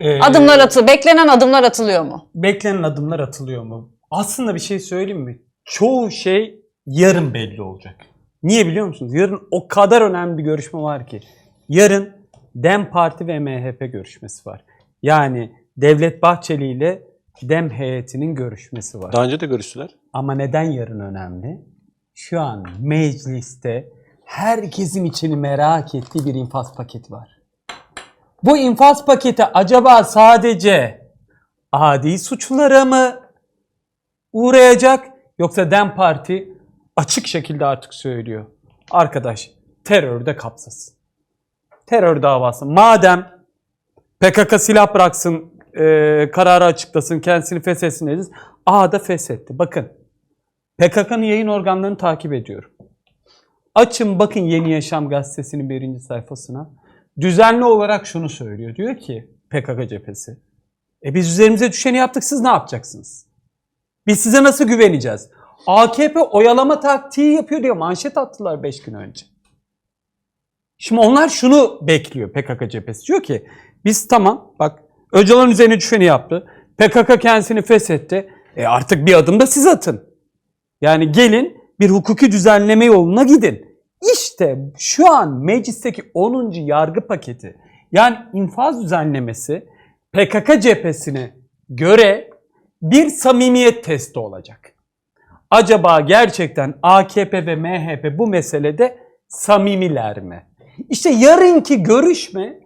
Ee, Adımlar atı, beklenen adımlar atılıyor mu? Beklenen adımlar atılıyor mu? Aslında bir şey söyleyeyim mi? Çoğu şey yarın belli olacak. Niye biliyor musunuz? Yarın o kadar önemli bir görüşme var ki. Yarın DEM Parti ve MHP görüşmesi var. Yani Devlet Bahçeli ile DEM heyetinin görüşmesi var. Daha önce de görüştüler. Ama neden yarın önemli? Şu an mecliste herkesin içini merak ettiği bir infaz paketi var. Bu infaz paketi acaba sadece adi suçlara mı uğrayacak yoksa DEM Parti açık şekilde artık söylüyor. Arkadaş terörde kapsasın. Terör davası. Madem PKK silah bıraksın, e, kararı açıklasın, kendisini feshetsin dediniz. Aa da feshetti. Bakın PKK'nın yayın organlarını takip ediyorum. Açın bakın Yeni Yaşam gazetesinin birinci sayfasına. Düzenli olarak şunu söylüyor. Diyor ki PKK cephesi. E biz üzerimize düşeni yaptık siz ne yapacaksınız? Biz size nasıl güveneceğiz? AKP oyalama taktiği yapıyor diye manşet attılar 5 gün önce. Şimdi onlar şunu bekliyor PKK cephesi. Diyor ki biz tamam bak Öcalan üzerine düşeni yaptı. PKK kendisini feshetti. E artık bir adım da siz atın. Yani gelin bir hukuki düzenleme yoluna gidin. İşte şu an meclisteki 10. yargı paketi yani infaz düzenlemesi PKK cephesine göre bir samimiyet testi olacak. Acaba gerçekten AKP ve MHP bu meselede samimiler mi? İşte yarınki görüşme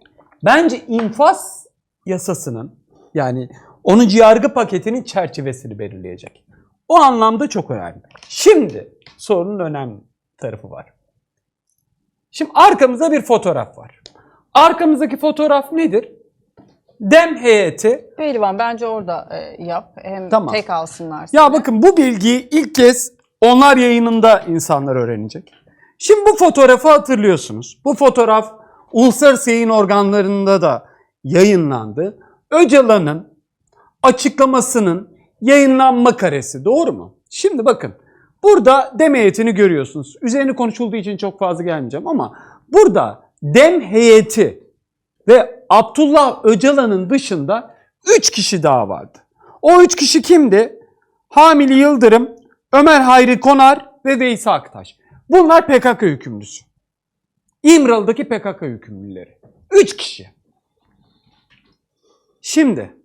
bence infaz yasasının yani 10. yargı paketinin çerçevesini belirleyecek. O anlamda çok önemli. Şimdi sorunun önemli tarafı var. Şimdi arkamızda bir fotoğraf var. Arkamızdaki fotoğraf nedir? Dem heyeti. Pehlivan bence orada e, yap. Hem Tamam. tek alsınlar Ya seni. bakın bu bilgiyi ilk kez onlar yayınında insanlar öğrenecek. Şimdi bu fotoğrafı hatırlıyorsunuz. Bu fotoğraf uluslararası yayın organlarında da yayınlandı. Öcalan'ın açıklamasının yayınlanma karesi doğru mu? Şimdi bakın burada dem heyetini görüyorsunuz. Üzerine konuşulduğu için çok fazla gelmeyeceğim ama burada dem heyeti ve Abdullah Öcalan'ın dışında 3 kişi daha vardı. O 3 kişi kimdi? Hamili Yıldırım, Ömer Hayri Konar ve Veysi Aktaş. Bunlar PKK hükümlüsü. İmralı'daki PKK hükümlüleri. 3 kişi. Şimdi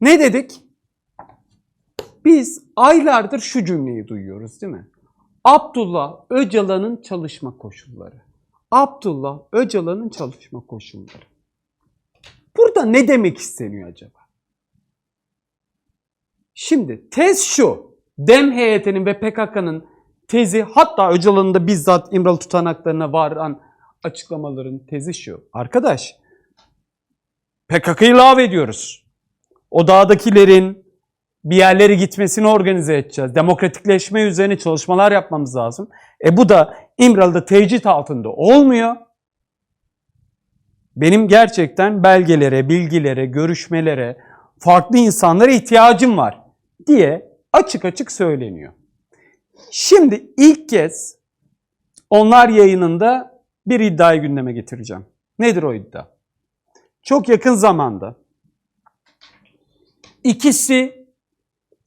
ne dedik? Biz aylardır şu cümleyi duyuyoruz değil mi? Abdullah Öcalan'ın çalışma koşulları. Abdullah Öcalan'ın çalışma koşulları. Burada ne demek isteniyor acaba? Şimdi tez şu. Dem heyetinin ve PKK'nın tezi hatta Öcalan'ın da bizzat İmralı tutanaklarına varan açıklamaların tezi şu. Arkadaş PKK'yı lav ediyoruz. O dağdakilerin bir yerlere gitmesini organize edeceğiz. Demokratikleşme üzerine çalışmalar yapmamız lazım. E bu da İmralı'da tecrit altında olmuyor. Benim gerçekten belgelere, bilgilere, görüşmelere, farklı insanlara ihtiyacım var diye açık açık söyleniyor. Şimdi ilk kez onlar yayınında bir iddiayı gündeme getireceğim. Nedir o iddia? Çok yakın zamanda ikisi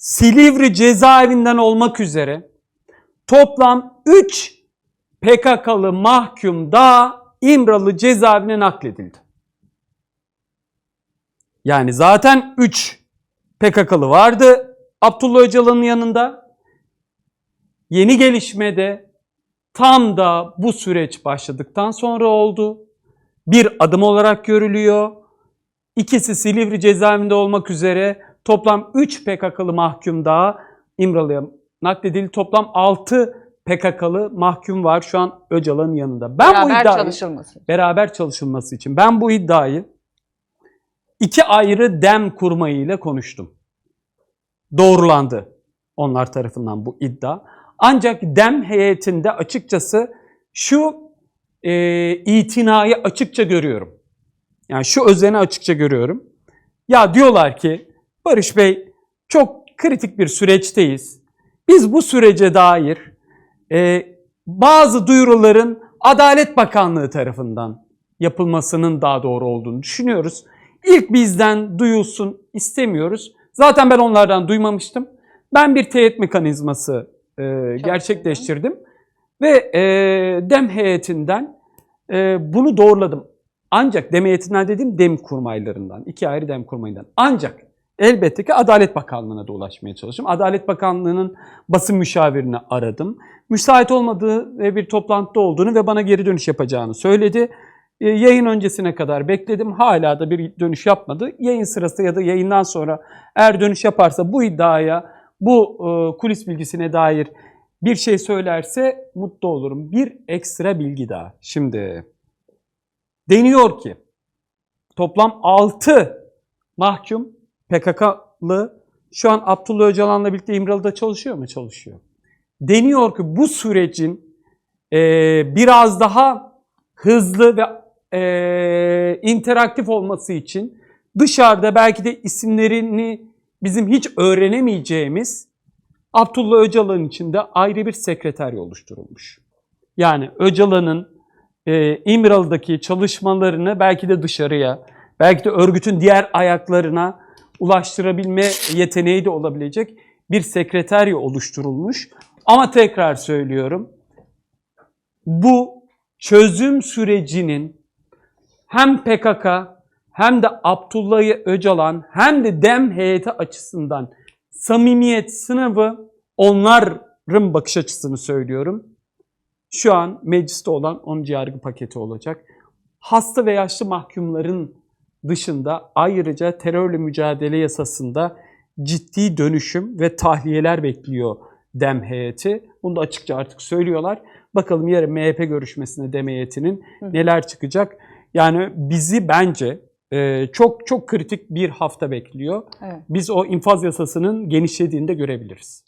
Silivri cezaevinden olmak üzere toplam 3 PKK'lı mahkum daha İmralı cezaevine nakledildi. Yani zaten 3 PKK'lı vardı Abdullah Öcalan'ın yanında. Yeni gelişmede tam da bu süreç başladıktan sonra oldu. Bir adım olarak görülüyor. İkisi Silivri cezaevinde olmak üzere toplam 3 PKK'lı mahkum daha İmralı'ya nakledildi. Toplam 6 PKK'lı mahkum var şu an Öcalan'ın yanında. Ben bu Beraber iddiayı çalışılması. beraber çalışılması için ben bu iddiayı iki ayrı dem kurmayıyla konuştum. Doğrulandı onlar tarafından bu iddia. Ancak dem heyetinde açıkçası şu e, itinayı açıkça görüyorum. Yani şu özeni açıkça görüyorum. Ya diyorlar ki Barış Bey çok kritik bir süreçteyiz. Biz bu sürece dair e, bazı duyuruların Adalet Bakanlığı tarafından yapılmasının daha doğru olduğunu düşünüyoruz. ilk bizden duyulsun istemiyoruz. Zaten ben onlardan duymamıştım. Ben bir teyit mekanizması e, gerçekleştirdim. Ve e, dem heyetinden e, bunu doğruladım. Ancak dem heyetinden dediğim dem kurmaylarından. iki ayrı dem kurmayından. Ancak elbette ki Adalet Bakanlığı'na da ulaşmaya çalıştım. Adalet Bakanlığı'nın basın müşavirini aradım. Müsait olmadığı ve bir toplantıda olduğunu ve bana geri dönüş yapacağını söyledi. E, yayın öncesine kadar bekledim. Hala da bir dönüş yapmadı. Yayın sırası ya da yayından sonra eğer dönüş yaparsa bu iddiaya, bu e, kulis bilgisine dair bir şey söylerse mutlu olurum. Bir ekstra bilgi daha. Şimdi deniyor ki toplam 6 mahkum PKK'lı şu an Abdullah Öcalan'la birlikte İmralı'da çalışıyor mu? Çalışıyor. Deniyor ki bu sürecin e, biraz daha hızlı ve e, interaktif olması için dışarıda belki de isimlerini bizim hiç öğrenemeyeceğimiz Abdullah Öcalan için de ayrı bir sekreterya oluşturulmuş. Yani Öcalan'ın e, İmralı'daki çalışmalarını belki de dışarıya, belki de örgütün diğer ayaklarına ulaştırabilme yeteneği de olabilecek bir sekreterya oluşturulmuş. Ama tekrar söylüyorum, bu çözüm sürecinin hem PKK hem de Abdullah Öcalan hem de DEM heyeti açısından samimiyet sınavı onların bakış açısını söylüyorum. Şu an mecliste olan 10. yargı paketi olacak. Hasta ve yaşlı mahkumların dışında ayrıca terörle mücadele yasasında ciddi dönüşüm ve tahliyeler bekliyor DEM heyeti. Bunu da açıkça artık söylüyorlar. Bakalım yarın MHP görüşmesinde DEM heyetinin neler çıkacak. Yani bizi bence e, çok çok kritik bir hafta bekliyor. Evet. Biz o infaz yasasının genişlediğini de görebiliriz.